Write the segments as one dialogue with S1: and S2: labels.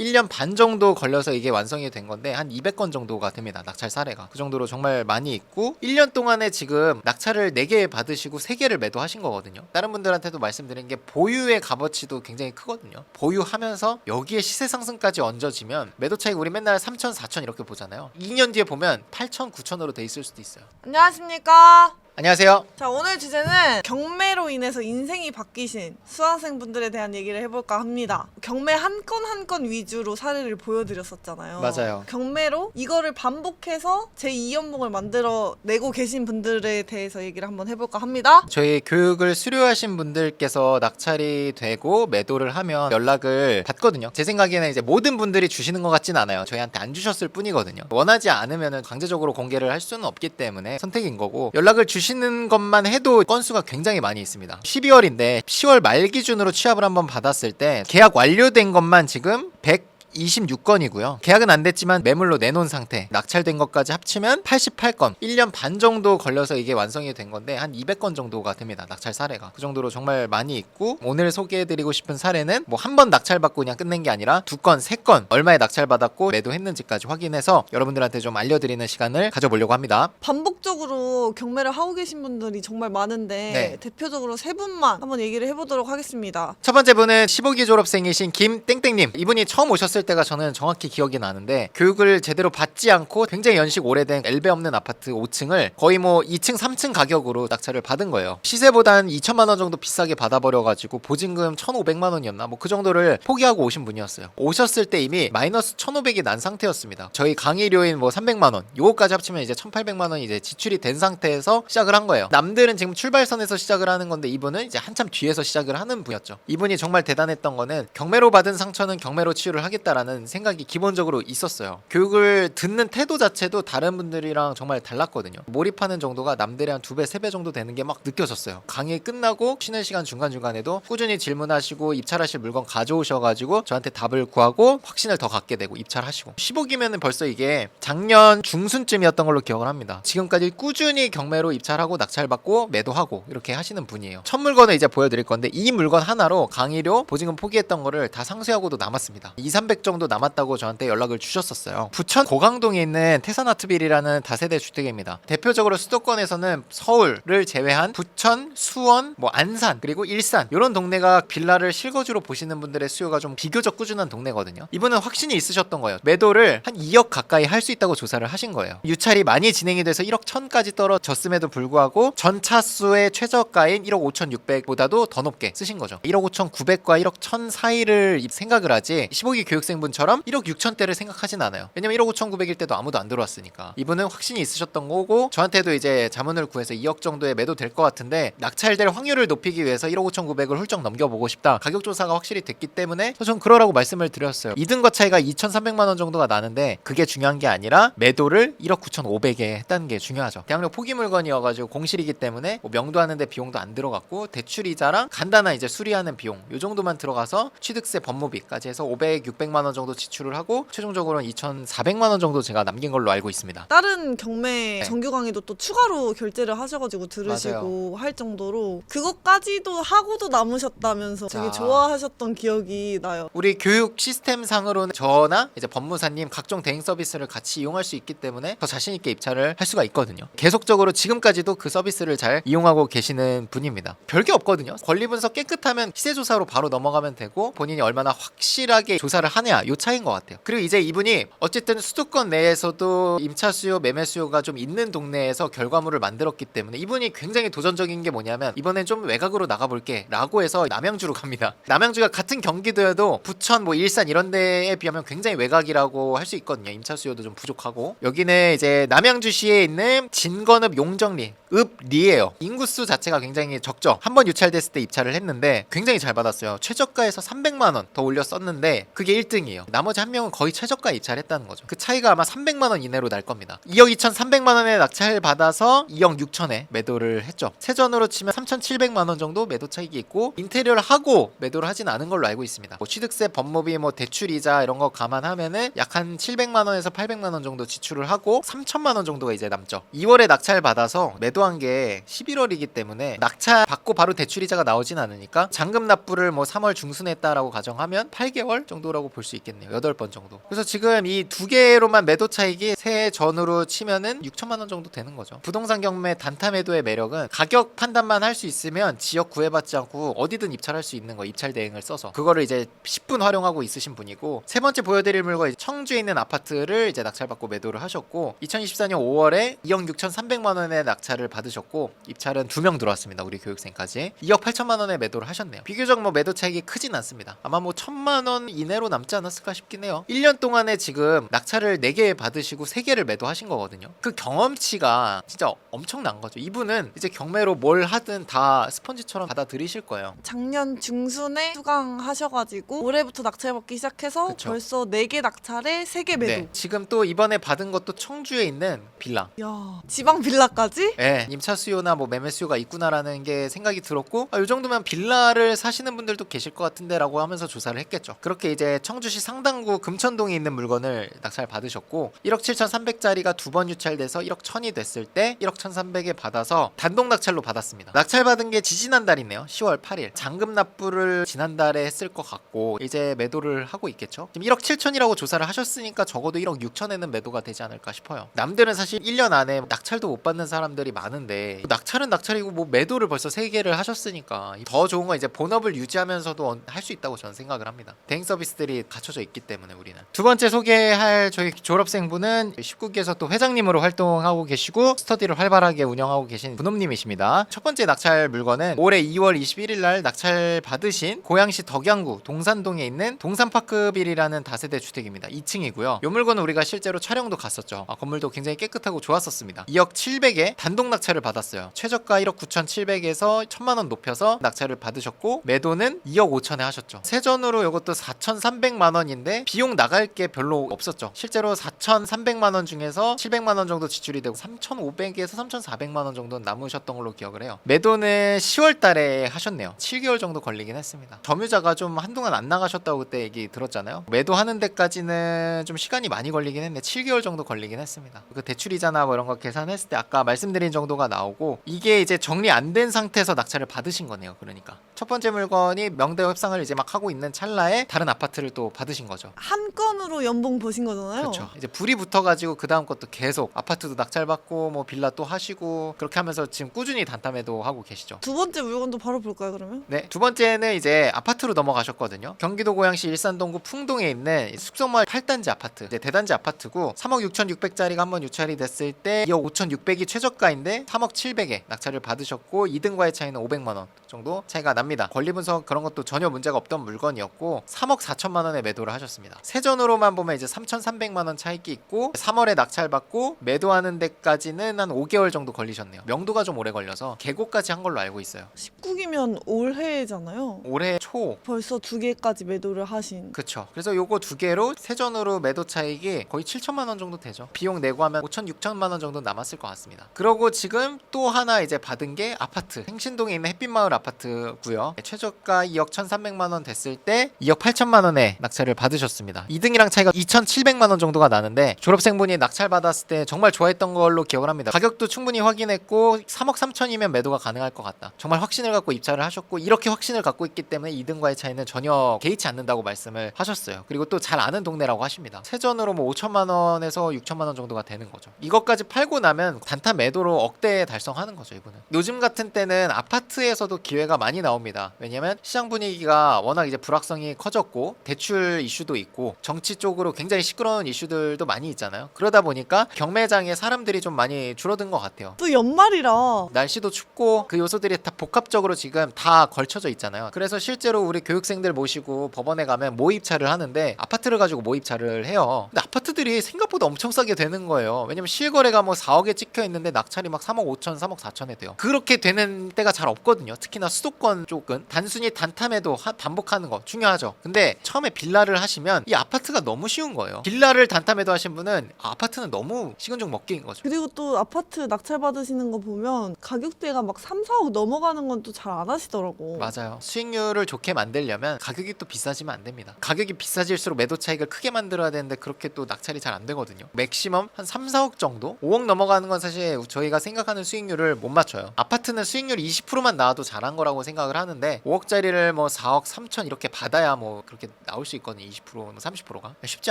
S1: 1년 반 정도 걸려서 이게 완성이 된 건데 한 200건 정도가 됩니다. 낙찰 사례가. 그 정도로 정말 많이 있고 1년 동안에 지금 낙찰을 4개 받으시고 3개를 매도하신 거거든요. 다른 분들한테도 말씀드린 게 보유의 값어치도 굉장히 크거든요. 보유하면서 여기에 시세 상승까지 얹어지면 매도 차익 우리 맨날 3천, 4천 이렇게 보잖아요. 2년 뒤에 보면 8천, 9천으로 돼 있을 수도 있어요.
S2: 안녕하십니까.
S1: 안녕하세요.
S2: 자, 오늘 주제는 경매로 인해서 인생이 바뀌신 수강생분들에 대한 얘기를 해볼까 합니다. 경매 한 건 한 건 위주로 사례를 보여드렸었잖아요.
S1: 맞아요.
S2: 경매로 이거를 반복해서 제 2연봉을 만들어 내고 계신 분들에 대해서 얘기를 한번 해볼까 합니다.
S1: 저희 교육을 수료하신 분들께서 낙찰이 되고 매도를 하면 연락을 받거든요. 제 생각에는 이제 모든 분들이 주시는 것 같진 않아요. 저희한테 안 주셨을 뿐이거든요. 원하지 않으면 강제적으로 공개를 할 수는 없기 때문에 선택인 거고 연락을 주 시는 것만 해도 건수가 굉장히 많이 있습니다. 12월인데 10월 말 기준으로 취합을 한번 받았을 때 계약 완료된 것만 지금 100 26건이고요. 계약은 안 됐지만 매물로 내놓은 상태, 낙찰된 것까지 합치면 88건. 1년 반 정도 걸려서 이게 완성이 된 건데 한 200건 정도가 됩니다. 낙찰 사례가. 그 정도로 정말 많이 있고 오늘 소개해드리고 싶은 사례는 뭐 한 번 낙찰받고 그냥 끝낸 게 아니라 두 건, 세 건 얼마에 낙찰받았고 매도했는지까지 확인해서 여러분들한테 좀 알려드리는 시간을 가져보려고 합니다.
S2: 반복적으로 경매를 하고 계신 분들이 정말 많은데
S1: 네.
S2: 대표적으로 세 분만 한번 얘기를 해보도록 하겠습니다.
S1: 첫 번째 분은 15기 졸업생이신 김땡땡님. 이분이 처음 오셨을 때가 저는 정확히 기억이 나는데 교육을 제대로 받지 않고 굉장히 연식 오래된 엘베 없는 아파트 5층을 거의 뭐 2층, 3층 가격으로 낙찰을 받은 거예요. 시세보다 한 2천만 원 정도 비싸게 받아버려가지고 보증금 1,500만 원이었나 뭐 그 정도를 포기하고 오신 분이었어요. 오셨을 때 이미 마이너스 1,500이 난 상태였습니다. 저희 강의료인 뭐 300만 원, 요거까지 합치면 이제 1,800만 원이 이제 지출이 된 상태에서 시작을 한 거예요. 남들은 지금 출발선에서 시작을 하는 건데 이분은 이제 한참 뒤에서 시작을 하는 분이었죠. 이분이 정말 대단했던 거는 경매로 받은 상처는 경매로 치유를 하겠다 라는 생각이 기본적으로 있었어요. 교육을 듣는 태도 자체도 다른 분들이랑 정말 달랐거든요. 몰입하는 정도가 남들의 한 두 배, 세 배 정도 되는 게 막 느껴졌어요. 강의 끝나고 쉬는 시간 중간중간에도 꾸준히 질문하시고 입찰하실 물건 가져오셔가지고 저한테 답을 구하고 확신을 더 갖게 되고 입찰하시고 15기면은 벌써 이게 작년 중순쯤이었던 걸로 기억을 합니다. 지금까지 꾸준히 경매로 입찰하고 낙찰받고 매도하고 이렇게 하시는 분이에요. 첫 물건을 이제 보여드릴 건데 이 물건 하나로 강의료 보증금 포기했던 거를 다 상쇄하고도 남았습니다. 2, 300 정도 남았다고 저한테 연락을 주셨었어요. 부천 고강동에 있는 태산아트빌이라는 다세대 주택입니다. 대표적으로 수도권에서는 서울을 제외한 부천, 수원, 뭐 안산 그리고 일산 이런 동네가 빌라를 실거주로 보시는 분들의 수요가 좀 비교적 꾸준한 동네거든요. 이분은 확신이 있으셨던 거예요. 매도를 한 2억 가까이 할 수 있다고 조사를 하신 거예요. 유찰이 많이 진행이 돼서 1억 1000까지 떨어졌음에도 불구하고 전 차수의 최저가인 1억 5600보다도 더 높게 쓰신 거죠. 1억 5900과 1억 1000 사이를 생각을 하지 15기 교육생 분처럼 1억 6000대를 생각하진 않아요. 왜냐면 1억 5900일 때도 아무도 안 들어왔으니까. 이분은 확신이 있으셨던 거고 저한테도 이제 자문을 구해서 2억 정도에 매도 될 것 같은데 낙찰될 확률을 높이기 위해서 1억 5900을 훌쩍 넘겨보고 싶다. 가격 조사가 확실히 됐기 때문에 전 그러라고 말씀을 드렸어요. 이등과 차이가 2,300만 원 정도가 나는데 그게 중요한 게 아니라 매도를 1억 9,500에 했다는 게 중요하죠. 대학로 포기 물건이어가지고 공실이기 때문에 뭐 명도 하는데 비용도 안 들어갔고 대출 이자랑 간단한 이제 수리하는 비용 요 정도만 들어가서 취득세 법무비까지 해서 500, 600만 원 정도 지출을 하고 최종적으로는 2,400만 원 정도 제가 남긴 걸로 알고 있습니다.
S2: 다른 경매
S1: 네.
S2: 정규 강의도 또 추가로 결제를 하셔가지고 들으시고 할 정도로 그것까지도 하고도 남으셨다면서 되게
S1: 자.
S2: 좋아하셨던 기억이 나요.
S1: 우리 교육 시스템 상으로는 저나 이제 법무사님 각종 대행 서비스를 같이 이용할 수 있기 때문에 더 자신 있게 입찰을 할 수가 있거든요. 계속적으로 지금까지도 그 서비스를 잘 이용하고 계시는 분입니다. 별게 없거든요. 권리 분석 깨끗하면 시세 조사로 바로 넘어가면 되고 본인이 얼마나 확실하게 조사를 하냐 요 차이인 것 같아요. 그리고 이제 이분이 어쨌든 수도권 내에서도 임차 수요, 매매 수요가 좀 있는 동네에서 결과물을 만들었기 때문에 이분이 굉장히 도전적인 게 뭐냐면 이번엔 좀 외곽으로 나가볼게라고 해서 남양주로 갑니다. 남양주가 같은 경기도여도 부천, 뭐 일산 이런 데에 비하면 굉장히 외곽이라고 할 수 있거든요. 임차 수요도 좀 부족하고 여기는 이제 남양주시에 있는 진건읍 용정리 읍리예요. 인구수 자체가 굉장히 적죠. 한 번 유찰됐을 때 입찰을 했는데 굉장히 잘 받았어요. 최저가에서 300만 원 더 올려 썼는데 그게 1등이에요. 나머지 한 명은 거의 최저가 입찰했다는 거죠. 그 차이가 아마 300만 원 이내로 날 겁니다. 2억 2,300만 원에 낙찰 받아서 2억 6천에 매도를 했죠. 세전으로 치면 3,700만 원 정도 매도 차익이 있고 인테리어를 하고 매도를 하진 않은 걸로 알고 있습니다. 뭐 취득세, 법무비, 뭐 대출 이자 이런 거 감안하면은 약 한 700만 원에서 800만 원 정도 지출을 하고 3천만 원 정도가 이제 남죠. 2월에 낙찰 받아서 매도 매도한 게 11월이기 때문에 낙찰 받고 바로 대출이자가 나오진 않으니까 잔금 납부를 뭐 3월 중순에 했다라고 가정하면 8개월 정도라고 볼 수 있겠네요. 8번 정도. 그래서 지금 이 두 개로만 매도 차익이 새해 전으로 치면은 6천만 원 정도 되는 거죠. 부동산 경매 단타 매도의 매력은 가격 판단만 할 수 있으면 지역 구애받지 않고 어디든 입찰할 수 있는 거 입찰 대행을 써서 그거를 이제 10분 활용하고 있으신 분이고 세 번째 보여드릴 물건 청주에 있는 아파트를 이제 낙찰받고 매도를 하셨고 2024년 5월에 2억 6,300만 원의 낙찰을 받으셨고 입찰은 두 명 들어왔습니다. 우리 교육생까지 2억 8천만 원에 매도를 하셨네요. 비교적 뭐 매도 차익이 크진 않습니다. 아마 뭐 천만 원 이내로 남지 않았을까 싶긴 해요. 1년 동안에 지금 낙찰을 4개 받으시고 3개를 매도하신 거거든요. 그 경험치가 진짜 엄청난 거죠. 이분은 이제 경매로 뭘 하든 다 스펀지처럼 받아들이실 거예요.
S2: 작년 중순에 수강하셔가지고 올해부터 낙찰 받기 시작해서
S1: 그쵸.
S2: 벌써 4개 낙찰에 3개 매도.
S1: 네. 지금 또 이번에 받은 것도 청주에 있는 빌라.
S2: 야 지방 빌라까지?
S1: 예, 임차 수요나 뭐 매매 수요가 있구나라는 게 생각이 들었고 아, 이 정도면 빌라를 사시는 분들도 계실 것 같은데라고 하면서 조사를 했겠죠. 그렇게 이제 청주시 상당구 금천동에 있는 물건을 낙찰 받으셨고 1억 7,300짜리가 두 번 유찰돼서 1억 1,000이 됐을 때 1억 1,300에 받아서 단독 낙찰로 받았습니다. 낙찰 받은 게 지지난 달이네요. 10월 8일. 잔금 납부를 지난달에 했을 것 같고 이제 매도를 하고 있겠죠. 지금 1억 7천이라고 조사를 하셨으니까 적어도 1억 6천에는 매도가 되지 않을까 싶어요. 남들은 사실 1년 안에 낙찰도 못 받는 사람들이 많은 데 낙찰은 낙찰이고 뭐 매도를 벌써 3개를 하셨으니까 더 좋은 건 이제 본업을 유지하면서도 할 수 있다고 저는 생각을 합니다. 대행 서비스들이 갖춰져 있기 때문에 우리는. 두 번째 소개할 저희 졸업생분은 19기에서 또 회장님으로 활동하고 계시고 스터디를 활발하게 운영하고 계신 분업님이십니다. 첫 번째 낙찰 물건은 올해 2월 21일 날 낙찰 받으신 고양시 덕양구 동산동에 있는 동산파크빌이라는 다세대 주택입니다. 2층이고요. 이 물건은 우리가 실제로 촬영도 갔었죠. 아, 건물도 굉장히 깨끗하고 좋았었습니다. 2억 700에 단독 낙찰 을 받았어요. 최저가 1억 9,700에서 1,000만 원 높여서 낙찰을 받으셨고 매도는 2억 5천에 하셨죠. 세전으로 이것도 4,300만 원인데 비용 나갈 게 별로 없었죠. 실제로 4,300만 원 중에서 700만 원 정도 지출이 되고 3,500에서 3,400만 원 정도 남으셨던 걸로 기억을 해요. 매도는 10월 달에 하셨네요. 7개월 정도 걸리긴 했습니다. 점유자가 좀 한동안 안 나가셨다고 그때 얘기 들었잖아요. 매도하는 데까지는 좀 시간이 많이 걸리긴 했는데 7개월 정도 걸리긴 했습니다. 그 대출이자나 뭐 이런 거 계산했을 때 아까 말씀드린 정도 가 나오고 이게 이제 정리 안 된 상태에서 낙찰을 받으신 거네요. 그러니까 첫 번째 물건이 명대 협상을 이제 막 하고 있는 찰나에 다른 아파트를 또 받으신 거죠.
S2: 한 건으로 연봉 보신 거잖아요.
S1: 그렇죠. 이제 불이 붙어가지고 그 다음 것도 계속 아파트도 낙찰받고 뭐 빌라 또 하시고 그렇게 하면서 지금 꾸준히 단타매도 하고 계시죠.
S2: 두 번째 물건도 바로 볼까요 그러면?
S1: 네, 두 번째는 이제 아파트로 넘어가셨거든요. 경기도 고양시 일산동구 풍동에 있는 숙성마을 8단지 아파트. 이제 대단지 아파트고 3억 6,600짜리가 한번 유찰이 됐을 때 2억 5,600이 최저가인데 3억 700에 낙찰을 받으셨고 2등과의 차이는 500만 원 정도 차이가 납니다. 권리 분석 그런 것도 전혀 문제가 없던 물건이었고 3억 4천만 원에 매도를 하셨습니다. 세전으로만 보면 이제 3,300만 원 차익이 있고 3월에 낙찰 받고 매도하는 데까지는 한 5개월 정도 걸리셨네요. 명도가 좀 오래 걸려서 개고까지 한 걸로 알고 있어요.
S2: 19기면 올해잖아요.
S1: 올해 초
S2: 벌써 두 개까지 매도를 하신.
S1: 그쵸. 그래서 요거 두 개로 세전으로 매도 차익이 거의 7천만 원 정도 되죠. 비용 내고 하면 5천 6천만 원 정도 남았을 것 같습니다. 그러고 지금 또 하나 이제 받은 게 아파트. 행신동에 있는 햇빛마을 아파트고요. 최저가 2억 1,300만 원 됐을 때 2억 8천만 원에 낙찰을 받으셨습니다. 2등이랑 차이가 2,700만 원 정도가 나는데 졸업생분이 낙찰 받았을 때 정말 좋아했던 걸로 기억을 합니다. 가격도 충분히 확인했고 3억 3천이면 매도가 가능할 것 같다. 정말 확신을 갖고 입찰을 하셨고 이렇게 확신을 갖고 있기 때문에 2등과의 차이는 전혀 개의치 않는다고 말씀을 하셨어요. 그리고 또 잘 아는 동네라고 하십니다. 세전으로 뭐 5천만 원에서 6천만 원 정도가 되는 거죠. 이것까지 팔고 나면 단타 매도로 억대 달성하는 거죠, 이분은. 요즘 같은 때는 아파트에서도 기회가 많이 나옵니다. 왜냐면 시장 분위기가 워낙 이제 불확성이 커졌고 대출 이슈도 있고 정치 쪽으로 굉장히 시끄러운 이슈들도 많이 있잖아요. 그러다 보니까 경매장에 사람들이 좀 많이 줄어든 것 같아요.
S2: 또 연말이라
S1: 날씨도 춥고 그 요소들이 다 복합적으로 지금 다 걸쳐져 있잖아요. 그래서 실제로 우리 교육생들 모시고 법원에 가면 모입차를 하는데 아파트를 가지고 모입차를 해요. 근데 아파트들이 생각보다 엄청 싸게 되는 거예요. 왜냐면 실거래가 뭐 4억에 찍혀 있는데 낙찰이 막 3억 5천, 3억 4천에 돼요. 그렇게 되는 때가 잘 없거든요. 특히나 수도권 쪽은 단순히 단타매도 하- 반복하는 거 중요하죠. 근데 처음에 빌라를 하시면 이 아파트가 너무 쉬운 거예요. 빌라를 단타매도 하신 분은 아파트는 너무 식은죽 먹기인 거죠.
S2: 그리고 또 아파트 낙찰 받으시는 거 보면 가격대가 막 3, 4억 넘어가는 건 또 잘 안 하시더라고.
S1: 맞아요. 수익률을 좋게 만들려면 가격이 또 비싸지면 안 됩니다. 가격이 비싸질수록 매도 차익을 크게 만들어야 되는데 그렇게 또 낙찰 낙찰이 잘 안 되거든요. 맥시멈 한 3, 4억 정도? 5억 넘어가는 건 사실 저희가 생 각하는 수익률을 못 맞춰요. 아파트는 수익률 20%만 나와도 잘한 거라고 생각을 하는데 5억짜리를 뭐 4억 3천 이렇게 받아야 뭐 그렇게 나올 수 있거든요. 20% 30%가 쉽지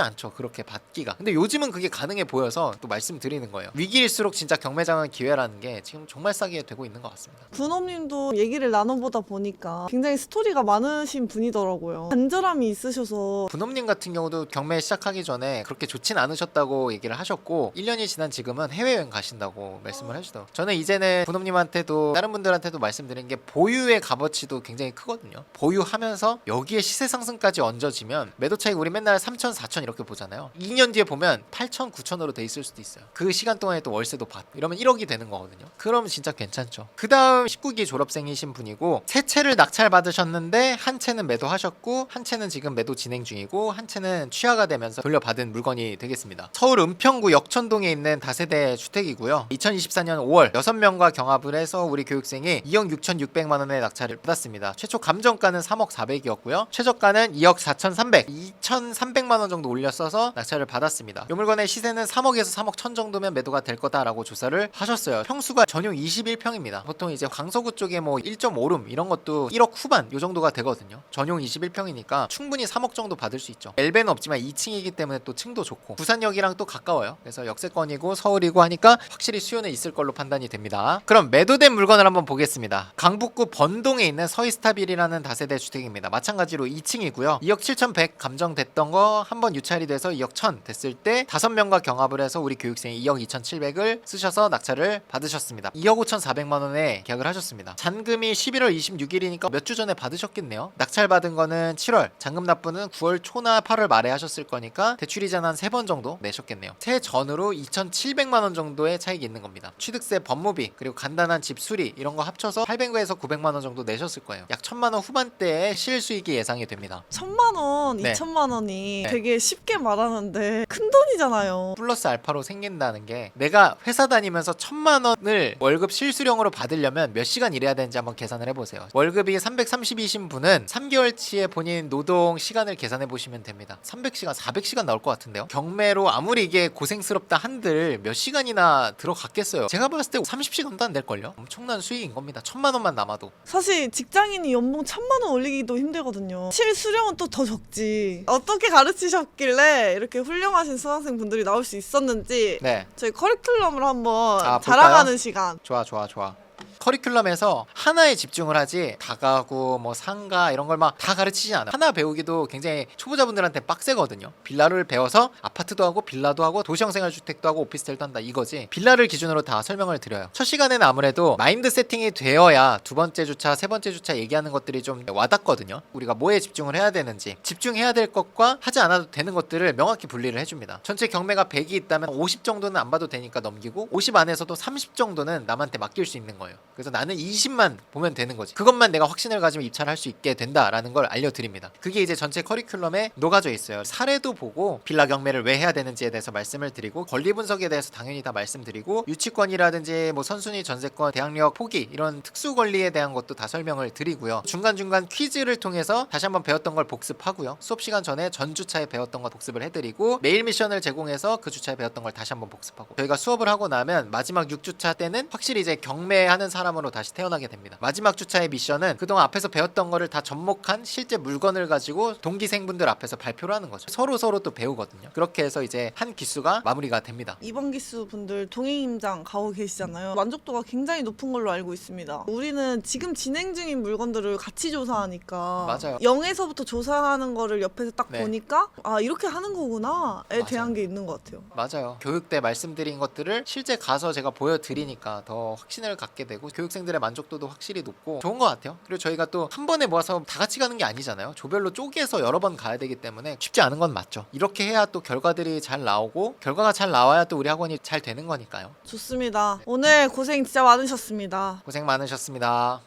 S1: 않죠. 그렇게 받기가. 근데 요즘은 그게 가능해 보여서 또 말씀드리는 거예요. 위기일수록 진짜 경매장은 기회라는 게 지금 정말 싸게 되고 있는 것 같습니다.
S2: 군호님도 얘기를 나눠보다 보니까 굉장히 스토리가 많으신 분이더라고요. 간절함이 있으셔서
S1: 분업님 같은 경우도 경매 시작하기 전에 그렇게 좋진 않으셨다고 얘기를 하셨고 1년이 지난 지금은 해외여행 가신다고 말씀을 하시더 라고요 저는 이제는 분업님한테도 다른 분들한테도 말씀드린 게 보유의 값어치도 굉장히 크거든요. 보유하면서 여기에 시세 상승까지 얹어지면 매도 차익 우리 맨날 3천 4천 이렇게 보잖아요. 2년 뒤에 보면 8천 9천으로 돼 있을 수도 있어요. 그 시간 동안에 또 월세도 받 이러면 1억이 되는 거거든요. 그럼 진짜 괜찮죠. 그 다음 19기 졸업생이신 분이고 세 채를 낙찰 받으셨는데 한 채는 매도하셨고 한 채는 지금 매도 진행 중이고 한 채는 취하가 되면서 돌려받은 물건이 되겠습니다. 서울 은평구 역천동에 있는 다세대 주택이고요. 2024년 5월 6명과 경합을 해서 우리 교육생이 2억 6,600만 원의 낙찰을 받았습니다. 최초 감정가는 3억 400이었고요. 최저가는 2억 4,300, 2,300만 원 정도 올렸어서 낙찰을 받았습니다. 이 물건의 시세는 3억에서 3억 1천 정도면 매도가 될 거다라고 조사를 하셨어요. 평수가 전용 21평입니다. 보통 이제 강서구 쪽에 뭐 1.5룸 이런 것도 1억 후반 요 정도가 되거든요. 전용 21평이니까 충분히 3억 정도 받을 수 있죠. 엘베는 없지만 2층이기 때문에 또 층도 좋고 부산역이랑 또 가까워요. 그래서 역세권이고 서울이고 하니까 확실히 수요는 있을 걸로 판단이 됩니다. 그럼 매도된 물건을 한번 보겠습니다. 강북구 번동에 있는 서이스타빌이라는 다세대 주택입니다. 마찬가지로 2층이고요. 2억 7,100 감정됐던 거 한번 유찰이 돼서 2억 1,000 됐을 때 5명과 경합을 해서 우리 교육생이 2억 2,700을 쓰셔서 낙찰을 받으셨습니다. 2억 5,400만 원에 계약을 하셨습니다. 잔금이 11월 26일이니까 몇 주 전에 받으셨겠네요. 낙찰 받은 거는 7월, 잔금 납부는 9월 초나 8월 말에 하셨을 거니까 대출이자는 한 3번 정도 내셨겠네요. 세 전으로 2,700만 원 정도의 차익이 있는 겁니다. 취득세, 법무비, 그리고 간단한 집 수리 이런 거 합쳐서 800에서 900만 원 정도 내셨을 거예요. 약 1,000만 원 후반대의 실수익이 예상이 됩니다.
S2: 천만 원,
S1: 네.
S2: 이천만 원이
S1: 네.
S2: 되게 쉽게 말하는데 큰 돈이잖아요.
S1: 플러스 알파로 생긴다는 게 내가 회사 다니면서 천만 원을 월급 실수령으로 받으려면 몇 시간 일해야 되는지 한번 계산을 해보세요. 월급이 330이신 분은 3개월치의 본인 노동 시간을 계산해 보시면 됩니다. 300시간, 400시간 나올 것 같은데요. 경매로 아무리 이게 고생스럽다 한들 몇 시간이나 들어갔겠어요. 제가 봤을 때 30시간도 안 될걸요. 엄청난 수익인 겁니다. 천만 원만 남아도.
S2: 사실 직장인이 연봉 천만 원 올리기도 힘들거든요. 실수령은 또 더 적지. 어떻게 가르치셨길래 이렇게 훌륭하신 수강생 분들이 나올 수 있었는지
S1: 네.
S2: 저희 커리큘럼을 한번
S1: 아, 볼까요?
S2: 자랑하는 시간.
S1: 좋아 좋아 좋아 커리큘럼에서 하나에 집중을 하지 다가구 뭐 상가 이런 걸 막 다 가르치지 않아. 하나 배우기도 굉장히 초보자분들한테 빡세거든요. 빌라를 배워서 아파트도 하고 빌라도 하고 도시형 생활주택도 하고 오피스텔도 한다 이거지. 빌라를 기준으로 다 설명을 드려요. 첫 시간에는 아무래도 마인드 세팅이 되어야 두 번째 주차 세 번째 주차 얘기하는 것들이 좀 와닿거든요. 우리가 뭐에 집중을 해야 되는지 집중해야 될 것과 하지 않아도 되는 것들을 명확히 분리를 해줍니다. 전체 경매가 100이 있다면 50 정도는 안 봐도 되니까 넘기고 50 안에서도 30 정도는 남한테 맡길 수 있는 거예요 그래서 나는 20만 보면 되는 거지. 그것만 내가 확신을 가지면 입찰할 수 있게 된다라는 걸 알려드립니다. 그게 이제 전체 커리큘럼에 녹아져 있어요. 사례도 보고 빌라 경매를 왜 해야 되는지에 대해서 말씀을 드리고 권리 분석에 대해서 당연히 다 말씀드리고 유치권이라든지 뭐 선순위 전세권 대항력 포기 이런 특수 권리에 대한 것도 다 설명을 드리고요. 중간중간 퀴즈를 통해서 다시 한번 배웠던 걸 복습하고요. 수업 시간 전에 전 주차에 배웠던 거 복습을 해드리고 메일 미션을 제공해서 그 주차에 배웠던 걸 다시 한번 복습하고 저희가 수업을 하고 나면 마지막 6주차 때는 확실히 이제 경매하는 사람으로 다시 태어나게 됩니다 마지막 주차의 미션은 그동안 앞에서 배웠던 거를 다 접목한 실제 물건을 가지고 동기생분들 앞에서 발표를 하는 거죠 서로 서로 또 배우거든요 그렇게 해서 이제 한 기수가 마무리가 됩니다
S2: 이번 기수 분들 동행 임장 가고 계시잖아요. 만족도가 굉장히 높은 걸로 알고 있습니다. 우리는 지금 진행 중인 물건들을 같이 조사하니까
S1: 맞아요.
S2: 0에서부터 조사하는 거를 옆에서 딱
S1: 네.
S2: 보니까 아 이렇게 하는 거구나에
S1: 맞아요.
S2: 대한 게 있는 것 같아요.
S1: 맞아요. 교육 때 말씀드린 것들을 실제 가서 제가 보여드리니까 더 확신을 갖게 되고 교육생들의 만족도도 확실히 높고 좋은 것 같아요. 그리고 저희가 또 한 번에 모아서 다 같이 가는 게 아니잖아요. 조별로 쪼개서 여러 번 가야 되기 때문에 쉽지 않은 건 맞죠. 이렇게 해야 또 결과들이 잘 나오고 결과가 잘 나와야 또 우리 학원이 잘 되는 거니까요.
S2: 좋습니다. 오늘 고생 진짜 많으셨습니다.
S1: 고생 많으셨습니다.